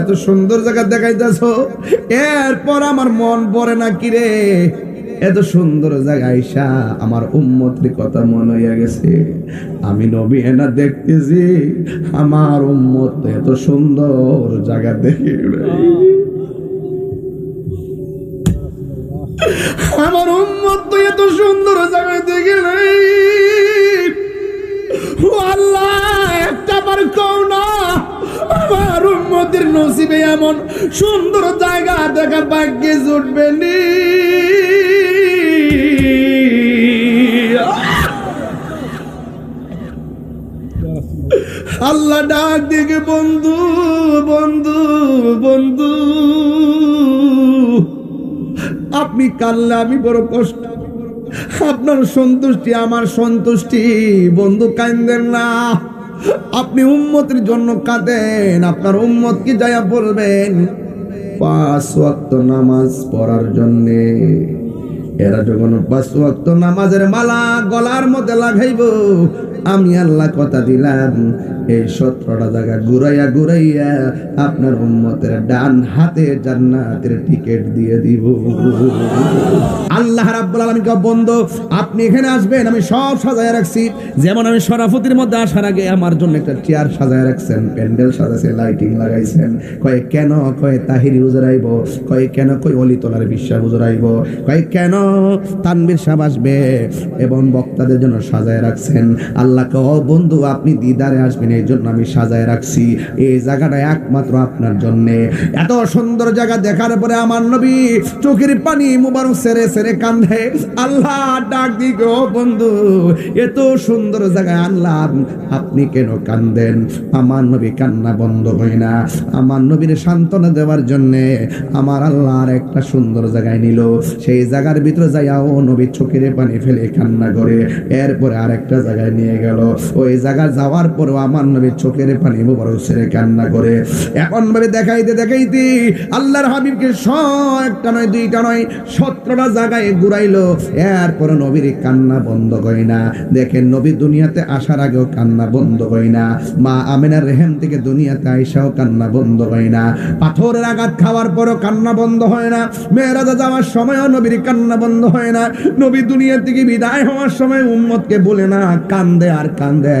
এত সুন্দর জায়গা দেখাইতেছ। এরপর আমার মন না কিরে এত সুন্দর জায়গা আমার উম্মতের কথা মনে হইয়া গেছে। আমি নবী এনা দেখতেছি, আমার উম্মত এত সুন্দর জায়গা দেখে আমার উম্মত তো এত সুন্দর জায়গায় দেখে নাই উম্মতের নসিবে এমন সুন্দর জায়গা দেখার ভাগ্যে জুটবে নি। আল্লাহ ডাক দিকে বন্ধু বন্ধু বন্ধু। আপনি কানলে আমি বড় কষ্ট। আপনার সন্তুষ্টি, আমার সন্তুষ্টি। বন্ধু কান্দেন না। আপনি উম্মতের জন্য কাঁদেন আপনার উম্মত কি যায়া বলবেন? পাঁচ ওয়াক্ত নামাজ পড়ার জন্যে। এরা যখন পাঁচ ওয়াক্ত নামাজের মালা গলার মধ্যে লাগাইব, আমি আল্লাহ কথা দিলাম, এই সতেরোটা জায়গা ঘুরাইয়া ঘুরাইয়া আপনার উম্মতের ডান হাতে জান্নাতের টিকিট দিয়ে দিব। আল্লাহ রাব্বুল আলামিন কে বন্ধু, আপনি এখানে আসবেন, আমি সব সাজায় রাখছি। যেমন আমি শরাফতির মধ্যে আসার আগে আমার জন্য একটা চেয়ার সাজায় রাখছেন, প্যান্ডেল সাজাইছে, লাইটিং লাগাইছেন। কয়ে, কেন? কয়ে, তাহিরি উজরাইব। কয়ে, কেন? অলি তোলার বিশ্বাস উজরাইব। কয়ে, কেন? তানবীর সাহেব আসবে এবং বক্তাদের জন্য সাজায় রাখছেন। আল্লাহকে ও বন্ধু, আপনি দিদারে আসবেন, এই জন্য আমি সাজায় রাখছি। এই জায়গাটা একমাত্র আপনার জন্য। এত সুন্দর জায়গা দেখার পরে আমার নবী চোখের পানি মুবারক সেরে সেরে কান্দে। আল্লাহ ডাক ও বন্ধু, এত সুন্দর জায়গায় আনলাম। আপনি কেন কান্দেন? আমার নবী কান্না বন্ধ হয় না। আমার নবীর সান্ত্বনা দেওয়ার জন্য আমার আল্লাহর একটা সুন্দর জায়গায় নিল। সেই জায়গার ভিতরে যাইয়া ও নবী চোখের পানি ফেলে কান্না করে। এরপরে আরেকটা জায়গায় নিয়ে গেল। ওই জায়গা যাওয়ার পরেও আমার নবী চোখের পানি মুবারক ছেড়ে কান্না করে। এমন ভাবে দেখাইতে দেখাইতে আল্লাহর হাবিবকে স একটা নয়, দুইটা নয়, সতেরোটা জায়গায় ঘুরাইলো। এরপরে নবীর কান্না বন্ধ করে না। দেখেন নবী দুনিয়াতে আসার আগেও কান্না বন্ধ হয় না। মা আমিনার রেহেম থেকে দুনিয়াতে আইসাও কান্না বন্ধ হয় না। পাথরের আঘাত খাওয়ার পরও কান্না বন্ধ হয় না। মেয়েরাজা যাওয়ার সময়ও নবীর কান্না বন্ধ হয় না। নবী দুনিয়ার থেকে বিদায় হওয়ার সময় উম্মতকে বলে, না, কান্দে আর কান্দে।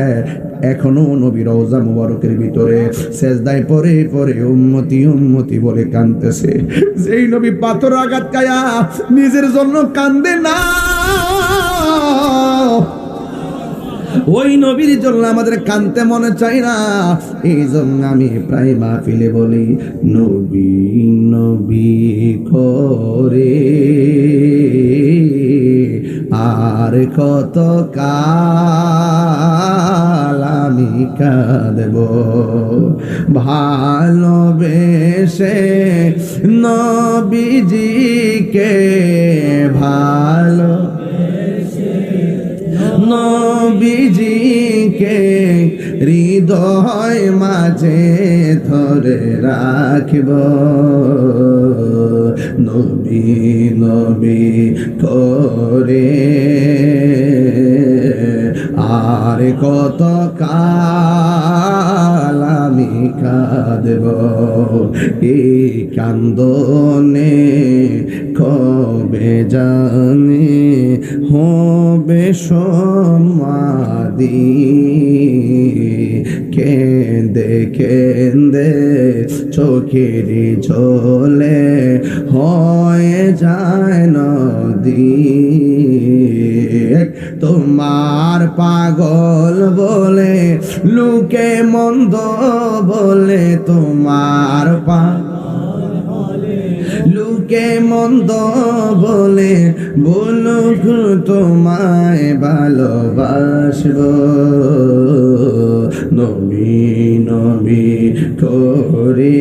এখনও নবী রওজা মুবারকের ভিতরে সেজদায় পরে পরে উম্মতি উম্মতি বলে কান্দতেছে যেই নবী পাথর আঘাত কায়া নিজের জন্য কান্দে না। ওই নবীর জন্য আমাদের কানতে মনে চাই না। এই জন্য আমি প্রায় মাহফিলে বলি, নবী নবী করে। আর কত কাল আমি কাঁদব, ভালোবেসে নবীজিকে ভালো নবীজিকে হৃদয় মাঝে ধরে রাখব। নবী নবী করে আর কত কাল আমি কাঁদব। এই কান্দনে কবে জানে সমাদি কেন্দে কেন্দে চোখের ঝোলে হয়ে যায় নদী। তোমার পাগল বলে, লুকে মন্দ বলে, তোমার পা লুকে মন্দ বলে? বলুক তোমায় ভালোবাসব। নবী নবী করে